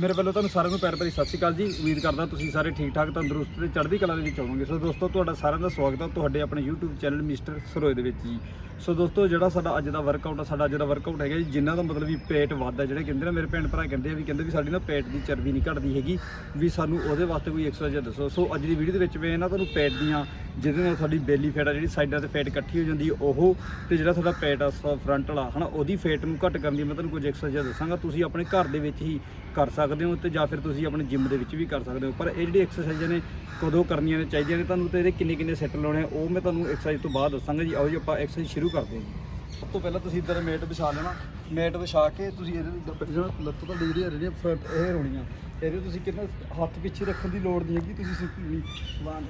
ਮੇਰੇ ਵੱਲੋਂ ਤੁਹਾਨੂੰ ਸਾਰਿਆਂ ਨੂੰ ਪਿਆਰ ਭਰੀ ਸਤਿ ਸ਼੍ਰੀ ਅਕਾਲ ਜੀ। ਉਮੀਦ ਕਰਦਾ ਤੁਸੀਂ ਸਾਰੇ ਠੀਕ ਠਾਕ, ਤੰਦਰੁਸਤ ਤੇ ਚੜ੍ਹਦੀ ਕਲਾ ਦੇ ਵਿੱਚ ਹੋਵੋਗੇ। ਸੋ ਦੋਸਤੋ, ਤੁਹਾਡਾ ਸਾਰਿਆਂ ਦਾ ਸਵਾਗਤ ਹੈ ਤੁਹਾਡੇ ਆਪਣੇ YouTube ਚੈਨਲ ਮਿਸਟਰ ਸਰੋਏ ਦੇ ਵਿੱਚ ਜੀ। ਸੋ ਦੋਸਤੋ, ਜਿਹੜਾ ਸਾਡਾ ਅੱਜ ਦਾ ਵਰਕਆਊਟ ਆ, ਸਾਡਾ ਅੱਜ ਦਾ ਵਰਕਆਊਟ ਹੈਗਾ ਜੀ, ਜਿਨ੍ਹਾਂ ਦਾ ਮਤਲਬ ਵੀ ਪੇਟ ਵੱਧਦਾ, ਜਿਹੜੇ ਕਹਿੰਦੇ ਨੇ ਮੇਰੇ ਭੈਣ ਭਰਾ ਕਹਿੰਦੇ ਆ ਵੀ ਕਹਿੰਦੇ ਵੀ ਸਾਡੀ ਨਾ ਪੇਟ ਦੀ ਚਰਬੀ ਨਹੀਂ ਘਟਦੀ ਹੈਗੀ, ਵੀ ਸਾਨੂੰ ਉਹਦੇ ਵਾਸਤੇ ਕੋਈ ਐਕਸਰਸਾਈਜ਼ ਦੱਸੋ। ਸੋ ਅੱਜ ਦੀ ਵੀਡੀਓ ਦੇ ਵਿੱਚ ਮੈਂ ਨਾ ਤੁਹਾਨੂੰ ਪੇਟ ਦੀਆਂ, ਜਿਹਦੇ ਨਾਲ ਸਾਡੀ ਬੇਲੀ ਫੈਟ ਆ, ਜਿਹੜੀ ਸਾਈਡਾਂ ਤੇ ਫੈਟ ਇਕੱਠੀ ਹੋ ਜਾਂਦੀ ਹੈ ਉਹ ਤੇ ਜਿਹੜਾ ਸਾਡਾ ਪੇਟ ਆ ਫਰੰਟ ਵਾਲਾ ਹਨਾ, ਉਹਦੀ ਫੈਟ ਨੂੰ ਘੱਟ ਕਰਨ ਦੀ ਮੈਂ ਤੁਹਾਨੂੰ ਕੁਝ ਐਕਸਰਸਾਈਜ਼ ਦੱਸਾਂਗਾ। ਤੁਸੀਂ ਆਪਣੇ ਘਰ ਦੇ ਵਿੱਚ ਹੀ ਕਰ ਸਕਦੇ ਸਕਦੇ ਹੋ ਤੇ ਜਾਂ ਫਿਰ ਤੁਸੀਂ ਆਪਣੇ ਜਿਮ ਦੇ ਵਿੱਚ ਵੀ ਕਰ ਸਕਦੇ ਹੋ। ਪਰ ਇਹ ਜਿਹੜੀ ਐਕਸਰਸਾਈਜ਼ਾਂ ਨੇ ਕਦੋਂ ਕਰਨੀਆਂ ਨੇ ਚਾਹੀਦੀਆਂ ਨੇ, ਤੁਹਾਨੂੰ ਤੇ ਇਹਦੇ ਕਿੰਨੇ ਕਿੰਨੇ ਸੈੱਟ ਲਾਉਣੇ ਆ, ਉਹ ਮੈਂ ਤੁਹਾਨੂੰ ਐਕਸਰਸਾਈਜ਼ ਤੋਂ ਬਾਅਦ ਦੱਸਾਂਗਾ ਜੀ। ਆਓ ਜੀ, ਆਪਾਂ ਐਕਸਰਸਾਈਜ਼ ਸ਼ੁਰੂ ਕਰਦੇ ਹਾਂ ਜੀ। ਸਭ ਤੋਂ ਪਹਿਲਾਂ ਤੁਸੀਂ ਇੱਧਰ ਮੇਟ ਵਿਛਾ ਲੈਣਾ। ਮੇਟ ਵਿਛਾ ਕੇ ਤੁਸੀਂ ਇਹਦੇ ਉੱਤੇ ਜਿਹੜਾ ਲੱਤ ਤੋਂ ਡਿਗਰੀ ਆ ਜਿਹੜੀਆਂ ਫਰੰਟ ਇਹ ਹੋਣੀਆਂ ਇਹਦੇ ਤੁਸੀਂ ਕਿੰਨਾ ਹੱਥ ਪਿੱਛੇ ਰੱਖਣ ਦੀ ਲੋੜ ਨਹੀਂ ਹੈਗੀ। ਤੁਸੀਂ ਸਿੰਪਲੀ 1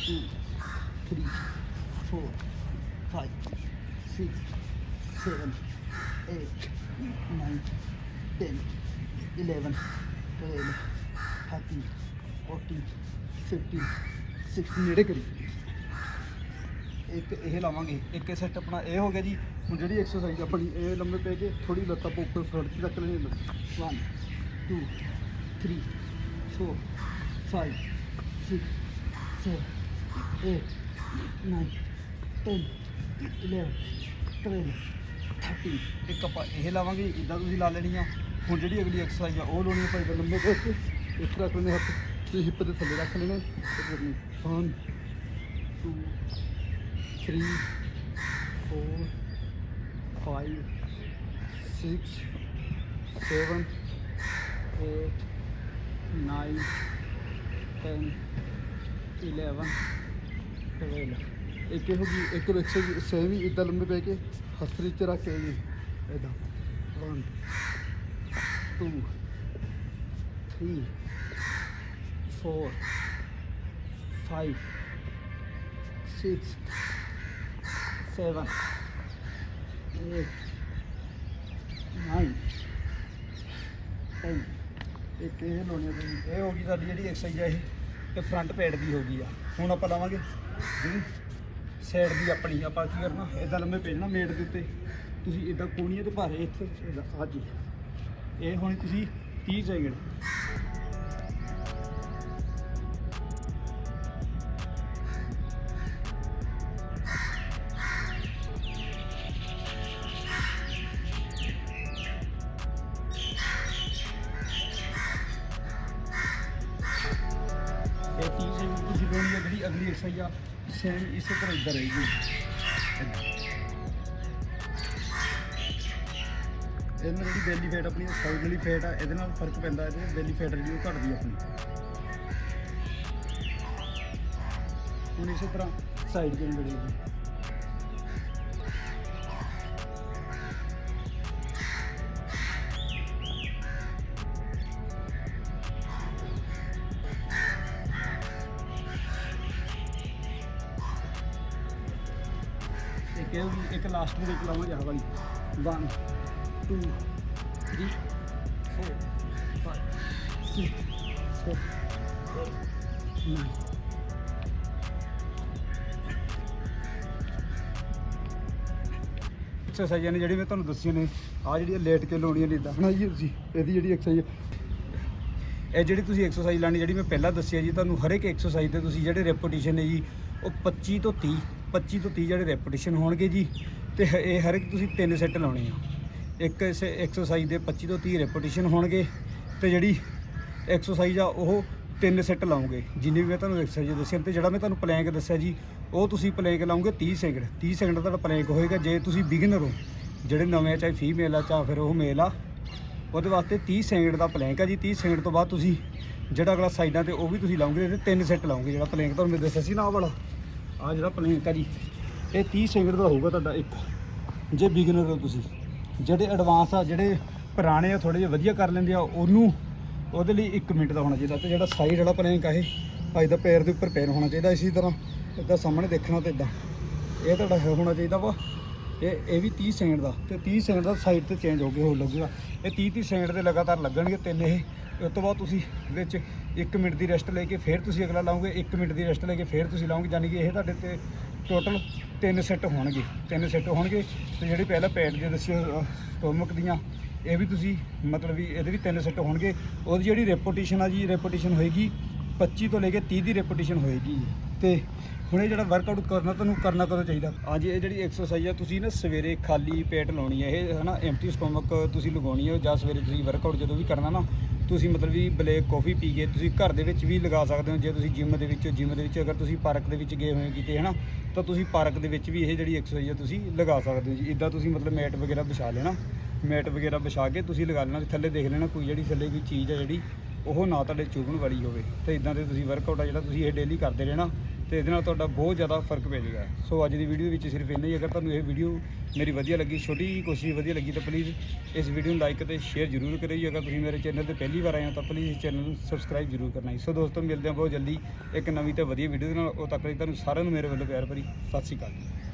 2 3 4 5 6 7 8 9 10 11 12 13 14 15 16 ਨੇੜੇ ਕਰੀ ਇੱਕ ਇਹ ਲਾਵਾਂਗੇ, ਇੱਕ ਸੈੱਟ ਆਪਣਾ ਇਹ ਹੋ ਗਿਆ ਜੀ। ਹੁਣ ਜਿਹੜੀ ਐਕਸਰਸਾਈਜ਼ ਆਪਣੀ ਇਹ ਲੰਮੇ ਪੈ ਕੇ ਥੋੜੀ ਲੱਤਾਂ ਪੋ ਉੱਪਰ ਫਰੰਟ ਤੱਕ ਲੈਣੀ 1 2 3 4 5 6 7 8 9 10 11 12 13 ਇੱਕ ਆਪਾਂ ਇਹ ਲਾਵਾਂਗੇ ਇਦਾਂ ਤੁਸੀਂ ਲਾ ਲੈਣੀ ਆ। ਹੁਣ ਜਿਹੜੀ ਅਗਲੀ ਐਕਸਰਸਾਈਜ਼ ਆ ਉਹ ਲਾਉਣੀ ਆ ਭਾਈ ਲੰਮੇ ਪੈ ਕੇ ਇੱਥੇ ਰੱਖ ਲੈਣੇ ਹੱਥ ਤੇ ਹਿੱਪ ਦੇ ਥੱਲੇ ਰੱਖ ਲੈਣੇ। ਤੇ ਕਰਨੀ 1 2 three, four, five, six, seven, eight, nine, ten, eleven, twelve. ਇੱਕ ਇਹੋ ਜੀ ਇੱਕ ਐਕਸਰਸਾਈਜ਼ ਸੇਮ ਹੀ ਇਦਾਂ ਲੰਬੇ ਪੈ ਕੇ ਹੱਥ ਵਿੱਚ ਰੱਖ ਕੇ ਜੀ ਇਦਾਂ 1 2 3 4 5 6 seven, eight, nine, ten. ਇੱਕ ਇਹ ਲਾਉਣੀ ਆ ਤੁਸੀਂ? ਇਹ ਹੋ ਗਈ ਸਾਡੀ ਜਿਹੜੀ ਐਕਸਰਸਾਈਜ਼ ਆ ਇਹ ਤੇ ਫਰੰਟ ਪੈਡ ਦੀ ਹੋ ਗਈ ਆ। ਹੁਣ ਆਪਾਂ ਲਾਵਾਂਗੇ ਜਿਹੜੀ ਸਾਈਡ ਦੀ ਆਪਣੀ ਆਪਾਂ ਕੀ ਕਰਨਾ ਇਦਾਂ ਲੰਮੇ ਪੈ ਮੇਟ ਦੇ ਉੱਤੇ। ਤੁਸੀਂ ਇਦਾਂ ਕੋਣੀਆਂ ਤੇ ਭਾਰੇ ਇੱਥੇ ਇਦਾਂ ਇਹ ਹੁਣ ਤੁਸੀਂ 30 ਸੈਕਿੰਡ ਜਿਹੜੀ ਅਗਲੀ ਐਕਸਰਸਾਈਜ਼ ਆ ਸੇਮ ਇਸੇ ਤਰ੍ਹਾਂ ਇਦਾਂ ਰਹੇਗੀ ਇਹਦੇ ਨਾਲ ਜਿਹੜੀ ਬੈਲੀ ਫੈਟ ਆਪਣੀ ਸਾਈਡ ਵਾਲੀ ਫੈਟ ਆ, ਇਹਦੇ ਨਾਲ ਫ਼ਰਕ ਪੈਂਦਾ, ਇਹਦੇ ਬੈਲੀ ਫੈਟ ਜਿਹੜੀ ਉਹ ਘਟਦੀ ਆ ਆਪਣੀ। ਹੁਣ ਇਸੇ ਤਰ੍ਹਾਂ ਸਾਈਡ ਕਿਵੇਂ ਬਣੇਗੀ ਇੱਕ ਇਹ ਵੀ- ਇੱਕ ਲਾਸਟ ਦੇ ਵਿੱਚ ਲਾਵਾਂਗੇ, ਆਹ ਵਾਲੀ। 1 2 3 4 5 6 7 9 ਐਕਸਰਸਾਈਜ਼ਾਂ ਨੇ ਜਿਹੜੀ ਮੈਂ ਤੁਹਾਨੂੰ ਦੱਸੀਆਂ ਨੇ ਆ ਜਿਹੜੀਆਂ ਲੇਟ ਕੇ ਲਾਉਣੀਆਂ ਨੇ ਇਦਾਂ ਹਨਾ ਤੁਸੀਂ ਇਹਦੀ ਜਿਹੜੀ ਐਕਸਰਸਾਈਜ਼ ਇਹ ਜਿਹੜੀ ਤੁਸੀਂ ਐਕਸਰਸਾਈਜ਼ ਲਾਣੀ ਜਿਹੜੀ ਮੈਂ ਪਹਿਲਾਂ ਦੱਸਿਆ ਜੀ, ਤੁਹਾਨੂੰ ਹਰ ਇੱਕ ਐਕਸਰਸਾਈਜ਼ ਤੇ ਤੁਸੀਂ ਜਿਹੜੇ ਰੈਪੀਟੀਸ਼ਨ ਨੇ ਜੀ, ਉਹ 25 ਤੋਂ 30 25 ਤੋਂ 30 ਜਿਹੜੇ ਰੈਪੀਟੀਸ਼ਨ ਹੋਣਗੇ ਜੀ, ਤੇ ਇਹ ਹਰ ਇੱਕ ਤੁਸੀਂ ਤਿੰਨ ਸੈੱਟ ਲਾਉਣੇ ਆ। ਇੱਕ ਇਸ ਐਕਸਰਸਾਈਜ਼ ਦੇ 25 ਤੋਂ 30 ਰੈਪੀਟੀਸ਼ਨ ਹੋਣਗੇ ਤੇ ਜਿਹੜੀ ਐਕਸਰਸਾਈਜ਼ ਆ, ਉਹ ਤਿੰਨ ਸੈੱਟ ਲਾਉਂਗੇ। ਜਿੰਨੀ ਵੀ ਮੈਂ ਤੁਹਾਨੂੰ ਐਕਸਰਸਾਈਜ਼ ਦੱਸਿਆ ਤੇ ਜਿਹੜਾ ਮੈਂ ਤੁਹਾਨੂੰ ਪਲੈਂਕ ਦੱਸਿਆ ਜੀ, ਉਹ ਤੁਸੀਂ ਪਲੈਂਕ ਲਾਉਂਗੇ 30 ਸੈਕਿੰਡ 30 ਸੈਕਿੰਡ ਦਾ ਤੁਹਾਡਾ ਪਲੈਂਕ ਹੋਏਗਾ ਜੇ ਤੁਸੀਂ ਬਿਗਨਰ ਹੋ। ਜਿਹੜੇ ਨਵੇਂ ਆ, ਚਾਹੇ ਫੀਮੇਲ ਆ, ਚਾਹੇ ਫਿਰ ਉਹ ਮੇਲ ਆ, ਉਹਦੇ ਵਾਸਤੇ 30 ਸੈਕਿੰਡ ਦਾ ਪਲੈਂਕ ਆ ਜੀ। 30 ਸੈਕਿੰਡ ਤੋਂ ਬਾਅਦ ਤੁਸੀਂ ਜਿਹੜਾ ਅਗਲਾ ਸਾਈਡਾਂ ਤੇ ਉਹ ਵੀ ਤੁਸੀਂ ਲਾਉਂਗੇ ਇਹਦੇ ਤਿੰਨ ਸੈੱਟ ਲਾਉਂਗੇ। ਜਿਹੜਾ ਪਲੈਂਕ ਤੁਹਾਨੂੰ ਮੈਂ ਦੱਸਿਆ ਸੀ ਨਾ, ਆਹ ਵਾਲਾ। ਆ ਜਿਹੜਾ ਪਲੈਂਕ ਆ ਜੀ, ਇਹ 30 ਸੈਕਿੰਡ ਦਾ ਹੋਊਗਾ ਤੁਹਾਡਾ ਇੱਕ। ਜੇ ਬਿਗਨਰ ਹੋ ਤੁਸੀਂ। ਜਿਹੜੇ ਐਡਵਾਂਸ ਆ, ਜਿਹੜੇ ਪੁਰਾਣੇ ਆ ਥੋੜੇ ਜਿਹਾ ਵਧੀਆ ਕਰ ਲੈਂਦੇ ਆ, ਉਹਨੂੰ ਉਹਦੇ ਲਈ 1 ਮਿੰਟ ਦਾ ਹੋਣਾ ਚਾਹੀਦਾ ਤੇ ਜਿਹੜਾ ਸਾਈਡ ਵਾਲਾ ਪਲੈਂਕ ਆ ਇਹ ਅੱਜ ਦਾ ਪੈਰ ਦੇ ਉੱਪਰ ਪੈਰ ਹੋਣਾ ਚਾਹੀਦਾ ਇਸੇ ਤਰ੍ਹਾਂ, ਇਦਾਂ ਸਾਹਮਣੇ ਦੇਖਣਾ ਤੇ ਇਦਾਂ। ਇਹ ਤੁਹਾਡਾ ਹੋਣਾ ਚਾਹੀਦਾ ਵਾ, ਇਹ ਇਹ ਵੀ 30 ਸੈਕਿੰਡ ਦਾ ਤੇ 30 ਸੈਕਿੰਡ ਦਾ ਸਾਈਡ ਤੇ ਚੇਂਜ ਹੋ ਕੇ ਹੋ ਲੱਗੂਗਾ। ਇਹ 30 30 ਸੈਕਿੰਡ ਦੇ ਲਗਾਤਾਰ ਲੱਗਣਗੇ ਤਿੰਨ ਇਹ, ਉਸ ਤੋਂ ਬਾਅਦ ਤੁਸੀਂ ਵਿੱਚ 1 ਮਿੰਟ ਦੀ ਰੈਸਟ ਲੈ ਕੇ ਫਿਰ ਤੁਸੀਂ ਅਗਲਾ ਲਾਓਗੇ 1 ਮਿੰਟ ਦੀ ਰੈਸਟ ਲੈ ਕੇ ਫਿਰ ਤੁਸੀਂ ਲਾਓਗੇ ਯਾਨੀ ਕਿ ਇਹ ਤੁਹਾਡੇ ਤੇ ਟੋਟਲ ਤਿੰਨ ਸੈੱਟ ਹੋਣਗੇ, ਤਿੰਨ ਸੈੱਟ ਹੋਣਗੇ ਤੇ ਜਿਹੜੀ ਪਹਿਲਾਂ ਪੈਡ ਦੇ ਦੱਸਿਓ ਸਟੋਮਕ ਦੀਆਂ, ਇਹ ਵੀ ਤੁਸੀਂ ਮਤਲਬ ਵੀ ਇਹਦੇ ਵੀ ਤਿੰਨ ਸੈੱਟ ਹੋਣਗੇ। ਉਹਦੀ ਜਿਹੜੀ ਰੈਪੋਟੀਸ਼ਨ ਆ ਜੀ ਰੈਪੂਟੇਸ਼ਨ ਹੋਏਗੀ 25 ਤੋਂ ਲੈ ਕੇ 30 ਦੀ ਰੈਪੂਟੇਸ਼ਨ ਹੋਏਗੀ। ਤੇ ਹੁਣ ਇਹ ਜਿਹੜਾ ਵਰਕਆਊਟ ਕਰਨਾ, ਤੁਹਾਨੂੰ ਕਰਨਾ ਕਦੋਂ ਚਾਹੀਦਾ? ਹਾਂਜੀ ਇਹ ਜਿਹੜੀ ਐਕਸਰਸਾਈਜ਼ ਆ, ਤੁਸੀਂ ਨਾ ਸਵੇਰੇ ਖਾਲੀ ਪੇਟ ਲਾਉਣੀ ਹੈ ਇਹ ਹਨਾ ਐਮਟੀ ਸਟੋਮਕ ਤੁਸੀਂ ਲਗਾਉਣੀ ਹੈ ਜਾਂ ਸਵੇਰੇ ਤੁਸੀਂ ਵਰਕਆਊਟ ਜਦੋਂ ਵੀ ਕਰਨਾ ਨਾ ਤੁਸੀਂ ਮਤਲਬ ਵੀ ਬਲੈਕ ਕਾਫੀ ਪੀ ਕੇ ਤੁਸੀਂ ਘਰ ਦੇ ਵਿੱਚ ਵੀ ਲਗਾ ਸਕਦੇ ਹੋ, ਜੇ ਤੁਸੀਂ ਜਿਮ ਦੇ ਵਿੱਚ ਜਿਮ ਦੇ ਵਿੱਚ ਅਗਰ ਤੁਸੀਂ ਪਾਰਕ ਦੇ ਵਿੱਚ ਗਏ ਹੋਏ ਕਿਤੇ, ਹਨਾ, ਤਾਂ ਤੁਸੀਂ ਪਾਰਕ ਦੇ ਵਿੱਚ ਵੀ ਇਹ ਜਿਹੜੀ ਐਕਸਰਸਾਈਜ਼ ਆ ਤੁਸੀਂ ਲਗਾ ਸਕਦੇ ਹੋ ਜੀ। ਇਦਾਂ ਤੁਸੀਂ ਮਤਲਬ ਮੈਟ ਵਗੈਰਾ ਵਿਛਾ ਲੈਣਾ, ਮੈਟ ਵਗੈਰਾ ਵਿਛਾ ਕੇ ਤੁਸੀਂ ਲਗਾ ਲੈਣਾ ਥੱਲੇ ਦੇਖ ਲੈਣਾ ਕੋਈ ਜਿਹੜੀ ਥੱਲੇ ਕੋਈ ਚੀਜ਼ ਆ ਜਿਹੜੀ, ਉਹ ਨਾ ਤੁਹਾਡੇ ਚੁਭਣ ਵਾਲੀ ਹੋਵੇ। ਤੇ ਇਦਾਂ ਦੇ ਤੁਸੀਂ ਵਰਕਆਊਟ ਆ ਜਿਹੜਾ ਤੁਸੀਂ ਇਹ ਡੇਲੀ ਕਰਦੇ ਰਹਿਣਾ। ਤੇ ਇਹਦੇ ਨਾਲ ਤੁਹਾਡਾ ਬਹੁਤ ਜ਼ਿਆਦਾ ਫ਼ਰਕ ਪੈ ਜਾਏਗਾ। ਸੋ ਅੱਜ ਦੀ ਵੀਡੀਓ ਵਿੱਚ ਸਿਰਫ ਇੰਨਾ ਹੀ। ਅਗਰ ਤੁਹਾਨੂੰ ਇਹ ਵੀਡੀਓ ਮੇਰੀ ਵਧੀਆ ਲੱਗੀ, ਛੋਟੀ ਜਿਹੀ ਕੋਸ਼ਿਸ਼ ਵਧੀਆ ਲੱਗੀ ਤਾਂ ਪਲੀਜ਼ ਇਸ ਵੀਡੀਓ ਨੂੰ ਲਾਈਕ ਅਤੇ ਸ਼ੇਅਰ ਜ਼ਰੂਰ ਕਰਿਓ। ਅਗਰ ਤੁਸੀਂ ਮੇਰੇ ਚੈਨਲ ਤੇ ਪਹਿਲੀ ਵਾਰ ਆਏ ਹੋ ਤਾਂ ਪਲੀਜ਼ ਇਸ ਚੈਨਲ ਨੂੰ ਸਬਸਕ੍ਰਾਈਬ ਜ਼ਰੂਰ ਕਰਨਾ ਜੀ। ਸੋ ਦੋਸਤੋ, ਮਿਲਦੇ ਹਾਂ ਬਹੁਤ ਜਲਦੀ ਇੱਕ ਨਵੀਂ ਤੇ ਵਧੀਆ ਵੀਡੀਓ ਦੇ ਨਾਲ। ਉਹ ਤੱਕ ਲਈ ਤੁਹਾਨੂੰ ਸਾਰਿਆਂ ਨੂੰ ਮੇਰੇ ਵੱਲੋਂ ਪਿਆਰ ਭਰੀ ਸਤਿ ਸ਼੍ਰੀ ਅਕਾਲ ਜੀ।